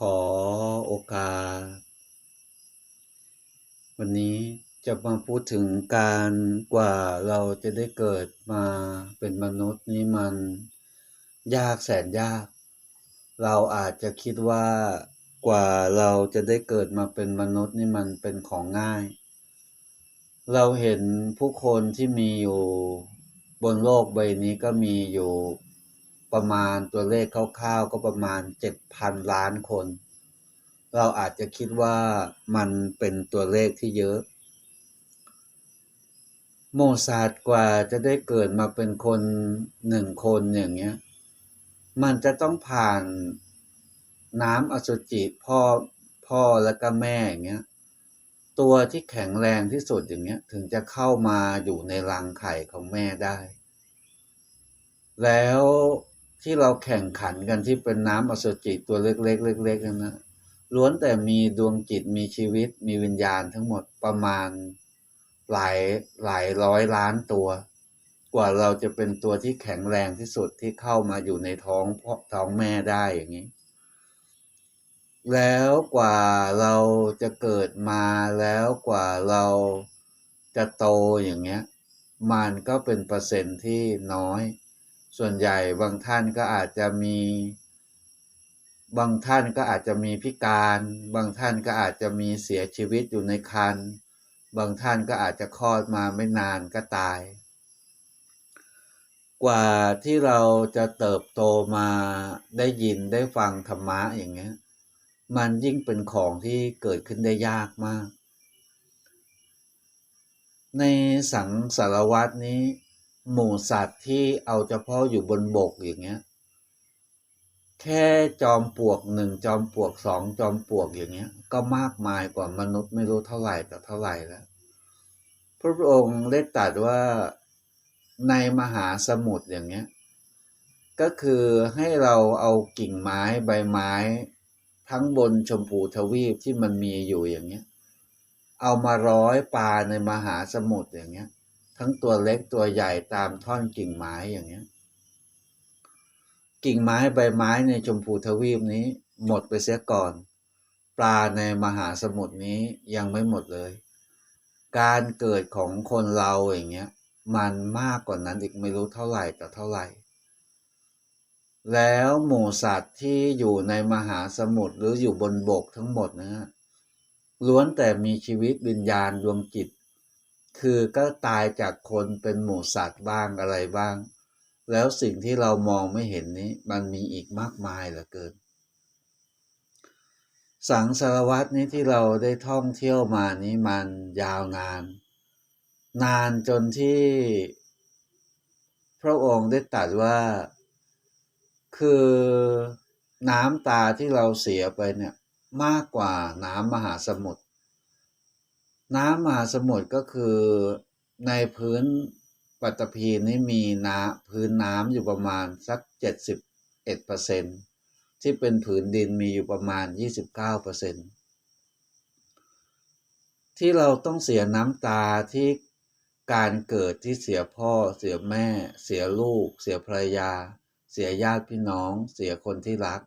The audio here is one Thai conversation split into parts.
ขอโอกาส วันนี้จะมาพูดถึงการกว่าเราจะได้เกิดมาเป็นมนุษย์นี้มันยากแสนยาก เราอาจจะคิดว่ากว่าเราจะได้เกิดมาเป็นมนุษย์นี่มันเป็นของง่าย เราเห็นผู้คนที่มีอยู่บนโลกใบนี้ก็มีอยู่ ประมาณตัวเลขคร่าวๆก็ประมาณเจ็ดพันล้านคน เราอาจจะคิดว่ามันเป็นตัวเลขที่เยอะ โมซาดกว่าจะได้เกิดมาเป็นคนหนึ่งคนอย่างเงี้ย มันจะต้องผ่านน้ำอสุจิพ่อพ่อแล้วก็แม่อย่างเงี้ยตัวที่แข็งแรงที่สุดอย่างเงี้ยถึงจะเข้ามาอยู่ในรังไข่ของแม่ได้ แล้ว ที่เราแข่งขันกันที่เป็นน้ำอสุจิตัวเล็กๆเล็กๆนั่นนะล้วนแต่มีดวงจิตมีชีวิต มีวิญญาณทั้งหมดประมาณหลายหลายร้อยล้านตัว กว่าเราจะเป็นตัวที่แข็งแรงที่สุดที่เข้ามาอยู่ในท้องพ่อท้องแม่ได้อย่างนี้ แล้วกว่าเราจะเกิดมาแล้วกว่าเราจะโตอย่างเงี้ย มันก็เป็นเปอร์เซ็นต์ที่น้อย ส่วนใหญ่บางท่านก็อาจจะมี บางท่านก็อาจจะมีพิการ บางท่านก็อาจจะมีเสียชีวิตอยู่ในคันบางท่านก็อาจจะคลอดมาไม่นานก็ตาย กว่าที่เราจะเติบโตมาได้ยินได้ฟังธรรมะอย่างเงี้ย มันยิ่งเป็นของที่เกิดขึ้นได้ยากมาก ในสังสารวัตนี้ หมู่สัตว์ที่เอาเฉพาะอยู่บนบกอย่างเงี้ย แค่จอมปลวกหนึ่งจอมปลวกสองจอมปลวกอย่างเงี้ย ก็มากมายกว่ามนุษย์ไม่รู้เท่าไหร่แต่เท่าไหร่แล้วพระองค์ได้ตรัสว่าในมหาสมุทรอย่างเงี้ย ก็คือให้เราเอากิ่งไม้ใบไม้ ทั้งบนชมพูทวีปที่มันมีอยู่อย่างเงี้ย เอามาร้อยปลาในมหาสมุทรอย่างเงี้ย ทั้งตัวเล็กตัวใหญ่ตามท่อนกิ่งไม้อย่างเงี้ย กิ่งไม้ใบไม้ในชมพูทวีปนี้ หมดไปเสียก่อน ปลาในมหาสมุทรนี้ยังไม่หมดเลย การเกิดของคนเราอย่างเงี้ย มันมากกว่านั้นอีกไม่รู้เท่าไหร่แต่เท่าไหร่ แล้วหมูสัตว์ที่อยู่ในมหาสมุทรหรืออยู่บนบกทั้งหมดนะฮะล้วนแต่มีชีวิตวิญญาณดวงจิต คือก็ตายจากคนเป็นหมูสัตว์บ้างอะไรบ้าง แล้วสิ่งที่เรามองไม่เห็นนี้มันมีอีกมากมายเหลือเกิน สังสารวัตนี้ที่เราได้ท่องเที่ยวมานี้มันยาวนาน นานจนที่พระองค์ได้ตรัสว่าคือน้ำตาที่เราเสียไปเนี่ยมากกว่าน้ำมหาสมุทร น้ำมหาสมุทรก็คือในพื้นปัตตภีนี้มีน้ำพื้นน้ำอยู่ประมาณสักเจ็ดสิบเอ็ดเปอร์เซ็นที่เป็นผืนดินมีอยู่ประมาณยี่สิบเก้าเปอร์เซ็นที่เราต้องเสียน้ำตาที่การเกิดที่เสียพ่อ เสียแม่ เสียลูก เสียภรรยา เสียญาติพี่น้อง เสียคนที่รัก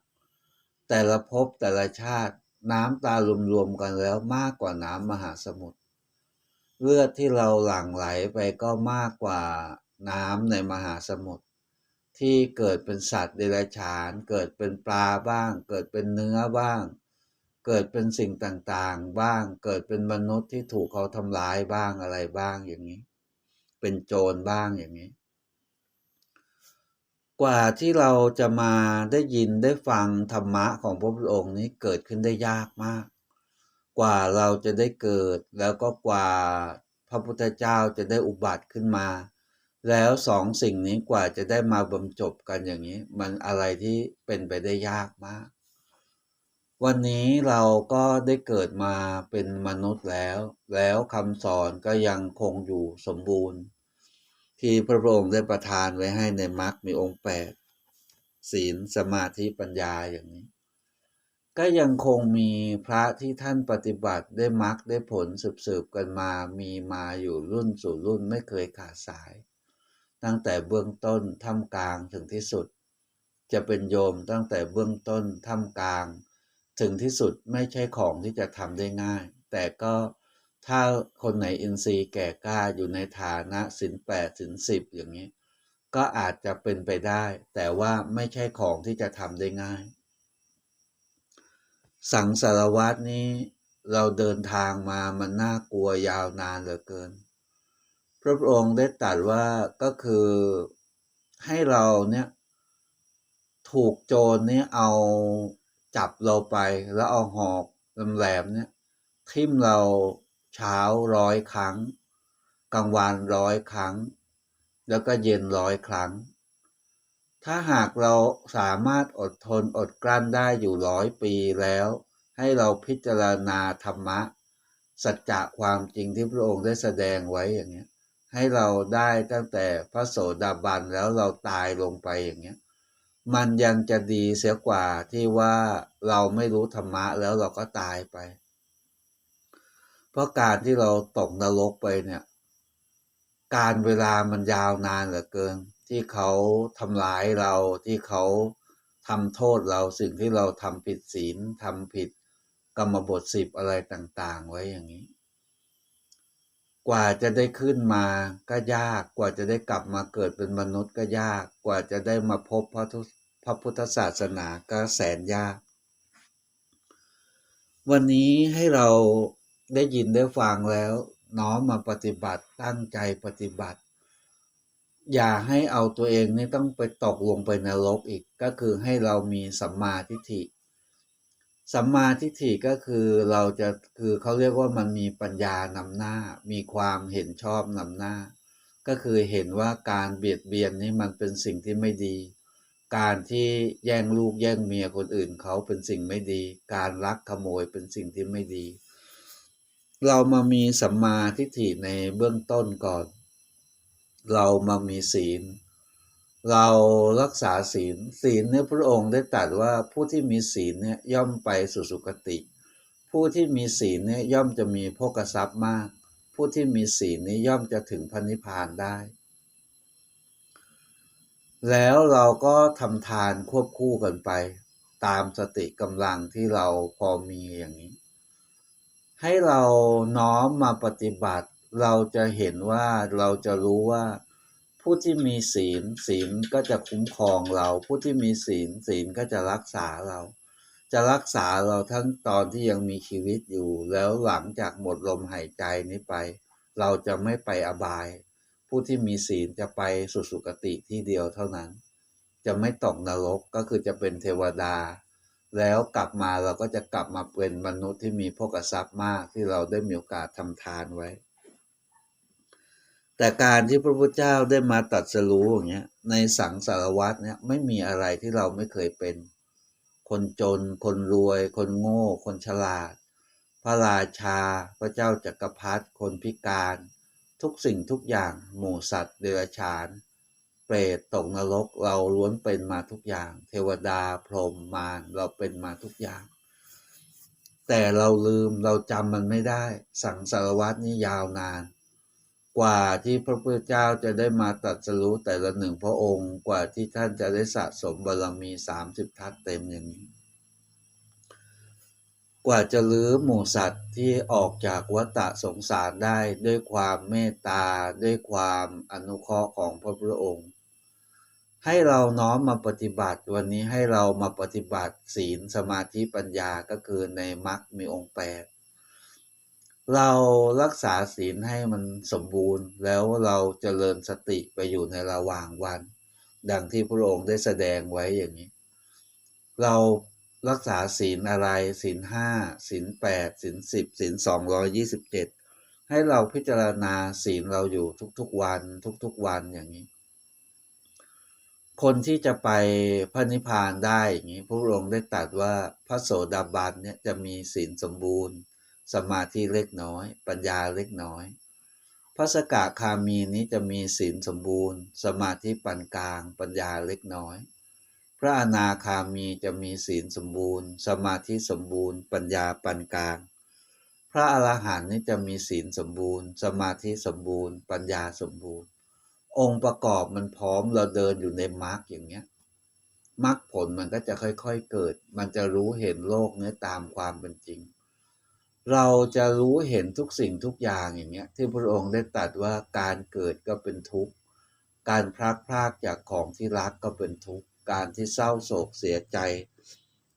แต่ละภพแต่ละชาติ น้ำตารวมๆกันแล้วมากกว่าน้ำมหาสมุทรเลือดที่เราหลั่งไหลไปก็มากกว่าน้ำในมหาสมุทรที่เกิดเป็นสัตว์เดรัจฉาน เกิดเป็นปลาบ้าง เกิดเป็นเนื้อบ้าง เกิดเป็นสิ่งต่างๆ บ้าง เกิดเป็นมนุษย์ที่ถูกเขาทำร้ายบ้างอะไรบ้างอย่างนี้ เป็นโจรบ้างอย่างนี้ กว่าที่เราจะมาได้ยินได้ฟังธรรมะของพระพุทธองค์นี้เกิดขึ้นได้ยากมาก กว่าเราจะได้เกิดแล้วก็กว่าพระพุทธเจ้าจะได้อุบัติขึ้นมา แล้วสองสิ่งนี้กว่าจะได้มาบรรจบกันอย่างนี้ มันอะไรที่เป็นไปได้ยากมาก วันนี้เราก็ได้เกิดมาเป็นมนุษย์แล้ว แล้วคำสอนก็ยังคงอยู่สมบูรณ์ ที่พระองค์ได้ประทานไว้ให้ในมรรคมีองค์แปดศีลสมาธิปัญญาอย่างนี้ ก็ยังคงมีพระที่ท่านปฏิบัติได้มรรคได้ผลสืบๆกันมามีมาอยู่รุ่นสู่รุ่นไม่เคยขาดสาย ตั้งแต่เบื้องต้นท่ามกลางถึงที่สุด จะเป็นโยมตั้งแต่เบื้องต้นท่ามกลาง ถึงที่สุดไม่ใช่ของที่จะทำได้ง่าย แต่ก็ ถ้าคนไหนอินทรีย์แก่กล้าอยู่ในฐานะสินแปดสินสิบอย่างนี้ ก็อาจจะเป็นไปได้ แต่ว่าไม่ใช่ของที่จะทำได้ง่าย สังสารวัตนี้เราเดินทางมามันน่ากลัวยาวนานเหลือเกิน พระองค์ได้ตรัสว่าก็คือให้เราเนี่ยถูกโจรเนี่ยเอาจับเราไปแล้วเอาหอกแหลมเนี่ยทิ่มเรา เช้าร้อยครั้ง กลางวันร้อยครั้ง แล้วก็เย็นร้อยครั้ง ถ้าหากเราสามารถอดทนอดกลั้นได้อยู่ร้อยปีแล้ว ให้เราพิจารณาธรรมะ สัจจะความจริงที่พระองค์ได้แสดงไว้อย่างเงี้ย ให้เราได้ตั้งแต่พระโสดาบันแล้วเราตายลงไปอย่างเงี้ยมันยังจะดีเสียกว่าที่ว่าเราไม่รู้ธรรมะแล้วเราก็ตายไป เพราะการที่เราตกนรกไปเนี่ย การเวลามันยาวนานเหลือเกิน ที่เขาทำร้ายเราที่เขาทำโทษเราสิ่งที่เราทำผิดศีลทำผิดกรรมบทสิบอะไรต่างๆ ไว้อย่างนี้ กว่าจะได้ขึ้นมาก็ยากกว่าจะได้กลับมาเกิดเป็นมนุษย์ก็ยากกว่าจะได้มาพบพระพระพุทธศาสนาก็แสนยาก วันนี้ให้เรา ได้ยินได้ฟังแล้ว น้อมมาปฏิบัติตั้งใจปฏิบัติ อย่าให้เอาตัวเองนี่ต้องไปตกลงไปนรกอีกก็คือให้เรามีสัมมาทิฏฐิสัมมาทิฏฐิก็คือเราจะคือเขาเรียกว่ามันมีปัญญานำหน้า มีความเห็นชอบนำหน้า ก็คือเห็นว่าการเบียดเบียนนี่มันเป็นสิ่งที่ไม่ดี การที่แย่งลูกแย่งเมียคนอื่นเขาเป็นสิ่งไม่ดี การลักขโมยเป็นสิ่งที่ไม่ดี เรามามีสัมมาทิฏฐิในเบื้องต้นก่อน เรามามีศีล เรารักษาศีล ศีลเนี่ยพระองค์ได้ตรัสว่าผู้ที่มีศีลเนี่ยย่อมไปสู่สุคติ ผู้ที่มีศีลเนี่ยย่อมจะมีโภกทรัพย์มาก ผู้ที่มีศีลนี้ย่อมจะถึงพระนิพพานได้ แล้วเราก็ทำทานควบคู่กันไป ตามสติกำลังที่เราพอมีอย่างนี้ ให้เราน้อมมาปฏิบัติ เราจะเห็นว่าเราจะรู้ว่า ผู้ที่มีศีลศีลก็จะคุ้มครองเรา ผู้ที่มีศีลศีลก็จะรักษาเรา จะรักษาเราทั้งตอนที่ยังมีชีวิตอยู่ แล้วหลังจากหมดลมหายใจนี้ไป เราจะไม่ไปอบาย ผู้ที่มีศีลจะไปสุสุคติที่เดียวเท่านั้น จะไม่ตกนรกก็คือจะเป็นเทวดา แล้วกลับมาเราก็จะกลับมาเป็นมนุษย์ที่มีพกทรัพย์มากที่เราได้มีโอกาสทำทานไว้ แต่การที่พระพุทธเจ้าได้มาตรัดสรู้อย่างเงี้ยในสังสารวัตเนี่ยไม่มีอะไรที่เราไม่เคยเป็น คนจน คนรวย คนโง่ คนฉลาด พระราชา พระเจ้าจักรพรรดิคนพิการ ทุกสิ่งทุกอย่างหมู่สัตว์เดรัจฉาน เปรตตกนรกเราล้วนเป็นมาทุกอย่าง เทวดาพรหมมารเราเป็นมาทุกอย่าง แต่เราลืมเราจำมันไม่ได้ สังสารวัตนี่ยาวนาน กว่าที่พระพุทธเจ้าจะได้มาตรัสรู้แต่ละหนึ่งพระองค์กว่าที่ท่านจะได้สะสมบารมีสามสิบทัศเต็มอย่างนี้กว่าจะลื้อหมู่สัตว์ที่ออกจากวัฏสงสารได้ด้วยความเมตตาด้วยความอนุเคราะห์ของพระพุทธองค์ ให้เราน้อมมาปฏิบัติวันนี้ให้เรามาปฏิบัติศีลสมาธิปัญญาก็คือในมรรคมีองค์แปดเรารักษาศีลให้มันสมบูรณ์ แล้วเราจเจริญสติไปอยู่ในระหว่างวัน ดังที่พระองค์ได้แสดงไว้อย่างนี้ เรารักษาศีลอะไรศีลห้าศีลแปดศีลสิบศีลสองร้อยยี่สิบเจ็ดให้เราพิจารณาศีลเราอยู่ทุกๆวันทุกๆวันอย่างนี้ คนที่จะไปพระนิพพานได้อย่างนี้พระองค์ได้ตรัสว่าพระโสดาบันเนี่ยจะมีศีลสมบูรณ์ สมาธิเล็กน้อย ปัญญาเล็กน้อย พระสกคามีนี้จะมีศีลสมบูรณ์ สมาธิปานกลาง ปัญญาเล็กน้อย พระอนาคามีจะมีศีลสมบูรณ์ สมาธิสมบูรณ์ ปัญญาปานกลาง พระอรหันต์นี่จะมีศีลสมบูรณ์ สมาธิสมบูรณ์ ปัญญาสมบูรณ์ องค์ประกอบมันพร้อมเราเดินอยู่ในมรรคอย่างเงี้ยมรรคผลมันก็จะค่อยๆเกิด มันจะรู้เห็นโลกเนี้ยตามความเป็นจริง เราจะรู้เห็นทุกสิ่งทุกอย่างอย่างเงี้ย ที่พระองค์ได้ตรัสว่าการเกิดก็เป็นทุกข์ การพลักพรากจากของที่รักก็เป็นทุกข์ การที่เศร้าโศกเสียใจ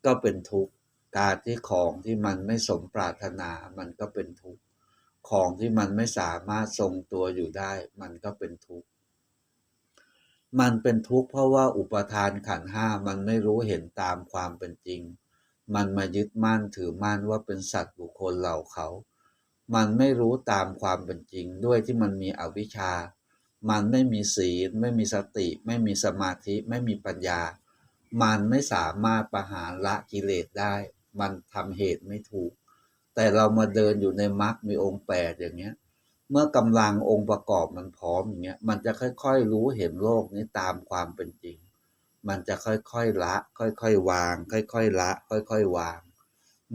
ก็เป็นทุกข์ การที่ของที่มันไม่สมปรารถนา มันก็เป็นทุกข์ ของที่มันไม่สามารถทรงตัวอยู่ได้ มันก็เป็นทุกข์ มันเป็นทุกข์เพราะว่าอุปทานขันห้ามันไม่รู้เห็นตามความเป็นจริง มันมายึดมั่นถือมั่นว่าเป็นสัตว์บุคคลเหล่าเขา มันไม่รู้ตามความเป็นจริง ด้วยที่มันมีอวิชชา มันไม่มีศีล ไม่มีสติ ไม่มีสมาธิ ไม่มีปัญญา มันไม่สามารถประหารละกิเลสได้ มันทำเหตุไม่ถูก แต่เรามาเดินอยู่ในมรรคมีองค์แปดอย่างเงี้ย เมื่อกำลังองค์ประกอบมันพร้อมอย่างเงี้ยมันจะค่อยๆ รู้เห็นโลกนี้ตามความเป็นจริง มันจะค่อยๆละ ค่อยๆวาง ค่อยๆละ ค่อยๆวาง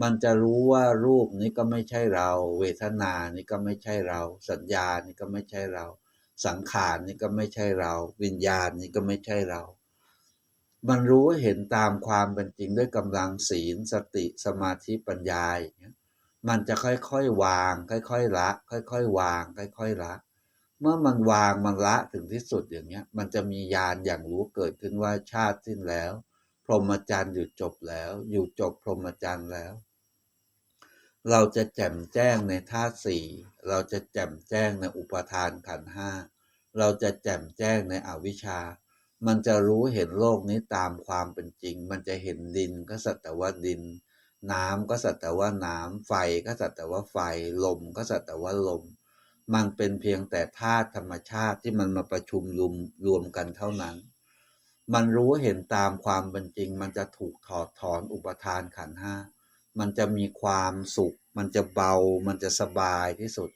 มันจะรู้ว่ารูปนี้ก็ไม่ใช่เรา เวทนานี่ก็ไม่ใช่เรา สัญญานี่ก็ไม่ใช่เรา สังขารนี่ก็ไม่ใช่เรา วิญญาณนี่ก็ไม่ใช่เรา มันรู้เห็นตามความเป็นจริงด้วยกำลังศีลสติสมาธิปัญญาอย่างเงี้ย มันจะค่อยๆวาง ค่อยๆละ ค่อยๆวาง ค่อยๆละ เมื่อมันวางมันละถึงที่สุดอย่างเงี้ย มันจะมีญาณอย่างรู้เกิดขึ้นว่าชาติสิ้นแล้ว พรหมจรรย์อยู่จบแล้ว อยู่จบพรหมจรรย์แล้ว เราจะแจ่มแจ้งในธาตุสี่เราจะแจ่มแจ้งในอุปทานขันห้าเราจะแจ่มแจ้งในอวิชชา มันจะรู้เห็นโลกนี้ตามความเป็นจริง มันจะเห็นดินก็สัตว์แต่ว่าดิน น้ำก็สัตว์แต่ว่าน้ำไฟก็สัตว์แต่ว่าไฟ ลมก็สัตว์แต่ว่าลม มันเป็นเพียงแต่ธาตุธรรมชาติที่มันมาประชุมรวมรวมกันเท่านั้น มันรู้เห็นตามความเป็นจริง มันจะถูกถอดถอนอุปทานขันห้า มันจะมีความสุข มันจะเบา มันจะสบายที่สุด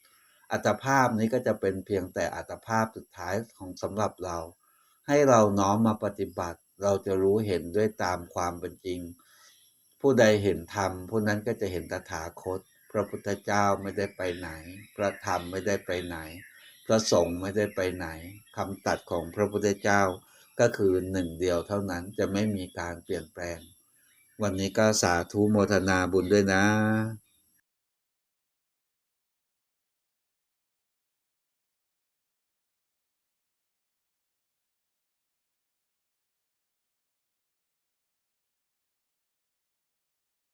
อัตภาพนี้ก็จะเป็นเพียงแต่อัตภาพสุดท้ายของสำหรับเรา ให้เราน้อมมาปฏิบัติ เราจะรู้เห็นด้วยตามความเป็นจริง ผู้ใดเห็นธรรมผู้นั้นก็จะเห็นตถาคต พระพุทธเจ้าไม่ได้ไปไหน พระธรรมไม่ได้ไปไหน พระสงฆ์ไม่ได้ไปไหนคำตัดของพระพุทธเจ้าก็คือหนึ่งเดียวเท่านั้นจะไม่มีการเปลี่ยนแปลง วันนี้ก็สาธุโมทนาบุญด้วยนะ